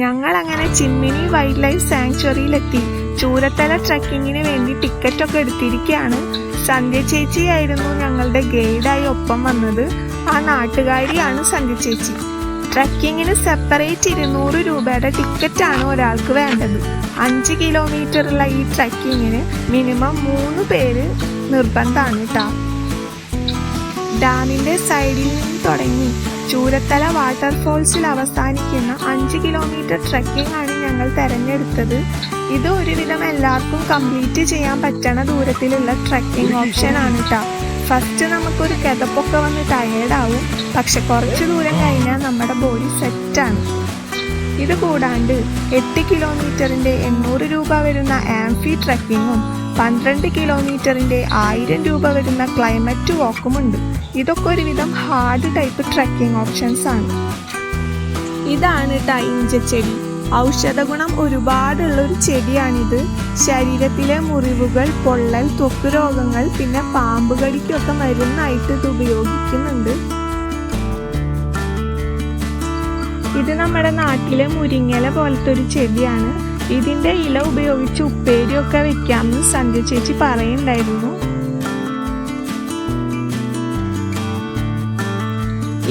ഞങ്ങൾ അങ്ങനെ Chimmini wildlife സാങ്ച്വറിയിലെത്തി. ചൂരത്തല ട്രക്കിങ്ങിന് വേണ്ടി ടിക്കറ്റ് ഒക്കെ എടുത്തിരിക്കുകയാണ് സന്ധ്യ ചേച്ചിയായിരുന്നു ഞങ്ങളുടെ ഗൈഡായി ഒപ്പം വന്നത്. ആ നാട്ടുകാരിയാണ് സന്ധ്യ ചേച്ചി. ട്രക്കിങ്ങിന് സെപ്പറേറ്റ് ഇരുന്നൂറ് രൂപയുടെ ടിക്കറ്റാണ് ഒരാൾക്ക് വേണ്ടത്. അഞ്ച് കിലോമീറ്ററുള്ള ഈ ട്രക്കിങ്ങിന് മിനിമം മൂന്ന് പേര് നിർബന്ധമാണ് കേട്ടോ ഡാമിന്റെ സൈഡിൽ നിന്ന് തുടങ്ങി. ചൂരത്തല വാട്ടർഫോൾസിൽ അവസാനിക്കുന്ന അഞ്ച് കിലോമീറ്റർ ട്രക്കിംഗ് ആണ് ഞങ്ങൾ തെരഞ്ഞെടുത്തത്. ഇത് ഒരുവിധം എല്ലാവർക്കും കംപ്ലീറ്റ് ചെയ്യാൻ പറ്റണ ദൂരത്തിലുള്ള ട്രക്കിംഗ് ഓപ്ഷൻ ആണ് കേട്ടോ ഫസ്റ്റ് നമുക്കൊരു കിതപ്പൊക്കെ വന്ന് ടയേർഡാവും പക്ഷെ കുറച്ച് ദൂരം കഴിഞ്ഞാൽ നമ്മുടെ ബോഡി സെറ്റാണ്. ഇത് കൂടാണ്ട് എട്ട് കിലോമീറ്ററിന്റെ എണ്ണൂറ് രൂപ വരുന്ന ആംഫി ട്രക്കിങ്ങും പന്ത്രണ്ട് കിലോമീറ്ററിന്റെ ആയിരം രൂപ വരുന്ന ക്ലൈമറ്റ് വാക്കുമുണ്ട്. ഇതൊക്കെ ഒരുവിധം ഹാർഡ് ടൈപ്പ് ട്രക്കിംഗ് ഓപ്ഷൻസ് ആണ്. ഇതാണ് ചെടി. ഔഷധ ഗുണം ഒരുപാടുള്ള ഒരു ചെടിയാണിത്. ശരീരത്തിലെ മുറിവുകൾ പൊള്ളൽ ത്വക്ക് രോഗങ്ങൾ പിന്നെ പാമ്പുകടിക്കൊക്കെ മരുന്നായിട്ട് ഇത് ഉപയോഗിക്കുന്നുണ്ട്. ഇത് നമ്മുടെ നാട്ടിലെ മുരിങ്ങല പോലത്തെ ഒരു ചെടിയാണ്. ഇതിന്റെ ഇല ഉപയോഗിച്ച് ഉപ്പേരിയൊക്കെ വെക്കാമെന്ന് സന്ധ്യ ചേച്ചി പറയുന്നുണ്ടായിരുന്നു.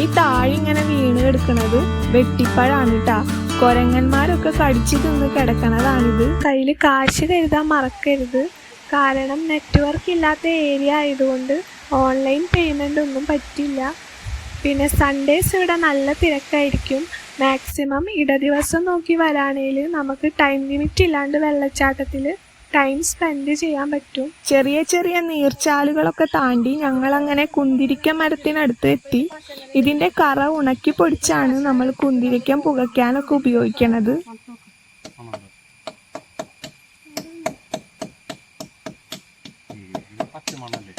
ഈ താഴെ ഇങ്ങനെ വീണ് കിടക്കുന്നത് വെട്ടിപ്പഴാണ് കേട്ടാ. കൊരങ്ങന്മാരൊക്കെ കടിച്ചു തിന്ന് കിടക്കണതാണിത്. കയ്യിൽ കാശ് കരുതാൻ മറക്കരുത്. കാരണം നെറ്റ്വർക്ക് ഇല്ലാത്ത ഏരിയ ആയതുകൊണ്ട് ഓൺലൈൻ പേയ്മെന്റ് ഒന്നും പറ്റില്ല. പിന്നെ സൺഡേസ് ഇവിടെ നല്ല തിരക്കായിരിക്കും. മാക്സിമം ഇടദിവസം നോക്കി വരാണേൽ നമുക്ക് ടൈം ലിമിറ്റ് ഇല്ലാണ്ട് വെള്ളച്ചാട്ടത്തിൽ ടൈം സ്പെൻഡ് ചെയ്യാൻ പറ്റും. ചെറിയ ചെറിയ നീർച്ചാലുകളൊക്കെ താണ്ടി ഞങ്ങൾ അങ്ങനെ കുന്തിരിക്ക മരത്തിനടുത്ത് എത്തി. ഇതിന്റെ കറ ഉണക്കി പൊടിച്ചാണ് നമ്മൾ കുന്തിരിക്കം പുകയ്ക്കാനൊക്കെ ഉപയോഗിക്കണത്. പച്ചമണല്ലേ?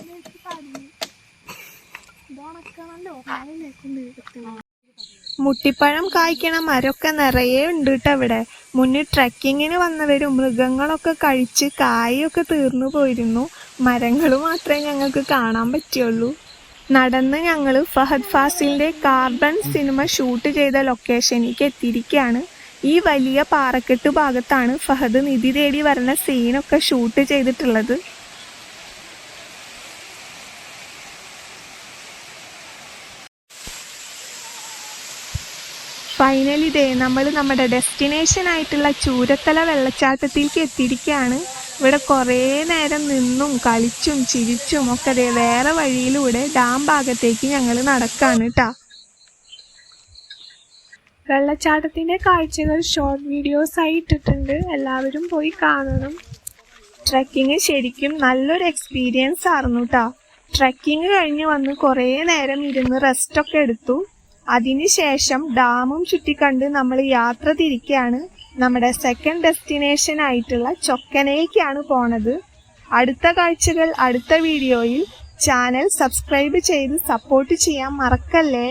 മുട്ടിപ്പഴം കായ്ക്കണ മരമൊക്കെ നിറയെ ഉണ്ട് കേട്ടോ ഇവിടെ. മുന്നിൽ ട്രക്കിങ്ങിന് വന്നവരും മൃഗങ്ങളൊക്കെ കഴിച്ച് കായൊക്കെ തീർന്നു പോയിരുന്നു. മരങ്ങൾ മാത്രമേ ഞങ്ങൾക്ക് കാണാൻ പറ്റിയുള്ളൂ നടന്ന് ഞങ്ങൾ ഫഹദ് ഫാസിലിന്റെ കാർബൺ സിനിമ ഷൂട്ട് ചെയ്ത ലൊക്കേഷനിലേക്ക് എത്തിയിരിക്കുകയാണ്. ഈ വലിയ പാറക്കെട്ട് ഭാഗത്താണ് ഫഹദ് നിധി തേടി വരുന്ന സീനൊക്കെ ഷൂട്ട് ചെയ്തിട്ടുള്ളത്. ഫൈനലി ഇതേ നമ്മൾ നമ്മുടെ ഡെസ്റ്റിനേഷൻ ആയിട്ടുള്ള ചൂരത്തല വെള്ളച്ചാട്ടത്തിലേക്ക് എത്തിയിരിക്കുകയാണ് ഇവിടെ കുറേ നേരം നിന്നും കളിച്ചും ചിരിച്ചും ഒക്കെ ദേ വേറെ വഴിയിലൂടെ ഡാം ഭാഗത്തേക്ക് ഞങ്ങൾ നടക്കാണ് കേട്ടാ വെള്ളച്ചാട്ടത്തിന്റെ കാഴ്ചകൾ ഷോർട്ട് വീഡിയോസ് ആയി ഇട്ടിട്ടുണ്ട്. എല്ലാവരും പോയി കാണണം. ട്രക്കിങ് ശരിക്കും നല്ലൊരു എക്സ്പീരിയൻസ് ആയിരുന്നു കേട്ടോ ട്രക്കിങ് കഴിഞ്ഞ് വന്ന് കുറേ നേരം ഇരുന്ന് റെസ്റ്റ് ഒക്കെ എടുത്തു. അതിനുശേഷം ഡാമും ചുറ്റിക്കണ്ട് നമ്മൾ യാത്ര തിരിക്കുകയാണ് നമ്മുടെ സെക്കൻഡ് ഡെസ്റ്റിനേഷൻ ആയിട്ടുള്ള ചൊക്കനയിലേക്കാണ് പോണത്. അടുത്ത കാഴ്ചകൾ അടുത്ത വീഡിയോയിൽ ചാനൽ സബ്സ്ക്രൈബ് ചെയ്ത് സപ്പോർട്ട് ചെയ്യാൻ മറക്കല്ലേ?